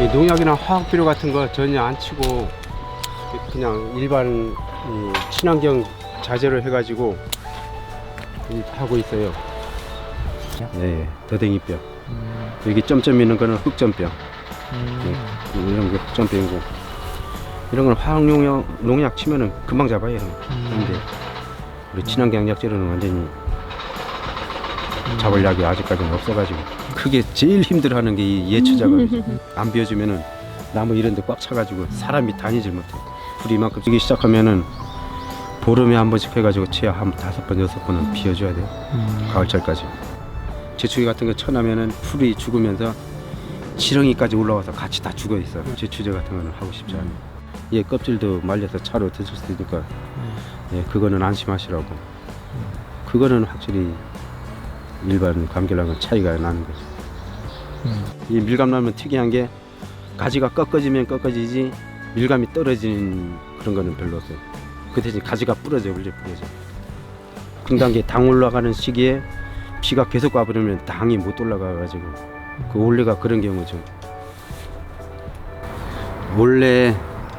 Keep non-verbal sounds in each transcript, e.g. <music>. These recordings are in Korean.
이 농약이나 화학 비료 같은 거 전혀 안 치고 그냥 일반 이 친환경 자재로 해가지고 이 하고 있어요. 네, 더댕이뼈. 여기 점점 있는 거는 흑점뼈. 이런 게 흑점뼈이고 이런 건 화학 농약, 농약 치면은 금방 잡아요. 거. 근데 우리 친환경 약재로는 완전히 잡을 약이 아직까지는 없어가지고. 그게 제일 힘들어하는 게 이 예초자가 <laughs> 안 비워주면은 나무 이런 데 꽉 차가지고 사람이 다니질 못해 풀이 이만큼 찌기 시작하면은 보름에 한 번씩 해가지고 치아 한 다섯 번 여섯 번은 비워줘야 돼요. 가을철까지. 제추기 같은 거 쳐나면은 풀이 죽으면서 지렁이까지 올라와서 같이 다 죽어 있어 제추제 같은 거는 하고 싶지 않아요. 얘 껍질도 말려서 차로 드실 수 있으니까. 예, 그거는 안심하시라고. 그거는 확실히 일반 감귤랑은 차이가 나는 거죠 이 밀감나무 특이한 게 가지가 꺾어지면 꺾어지지 밀감이 떨어지는 그런 거는 별로 없어요. 그 대신 가지가 부러져 원래 부러져. 금단 계 당 올라가는 시기에 비가 계속 와버리면 당이 못 올라가가지고 그 원래가 그런 경우죠. 원래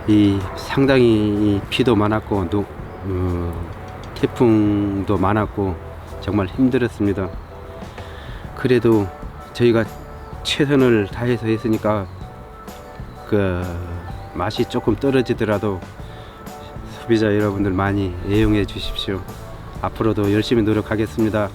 이 상당히 이 비도 많았고 노, 어, 태풍도 많았고 정말 힘들었습니다. 그래도 저희가 최선을 다해서 했으니까 그 맛이 조금 떨어지더라도 소비자 여러분들 많이 애용해 주십시오. 앞으로도 열심히 노력하겠습니다.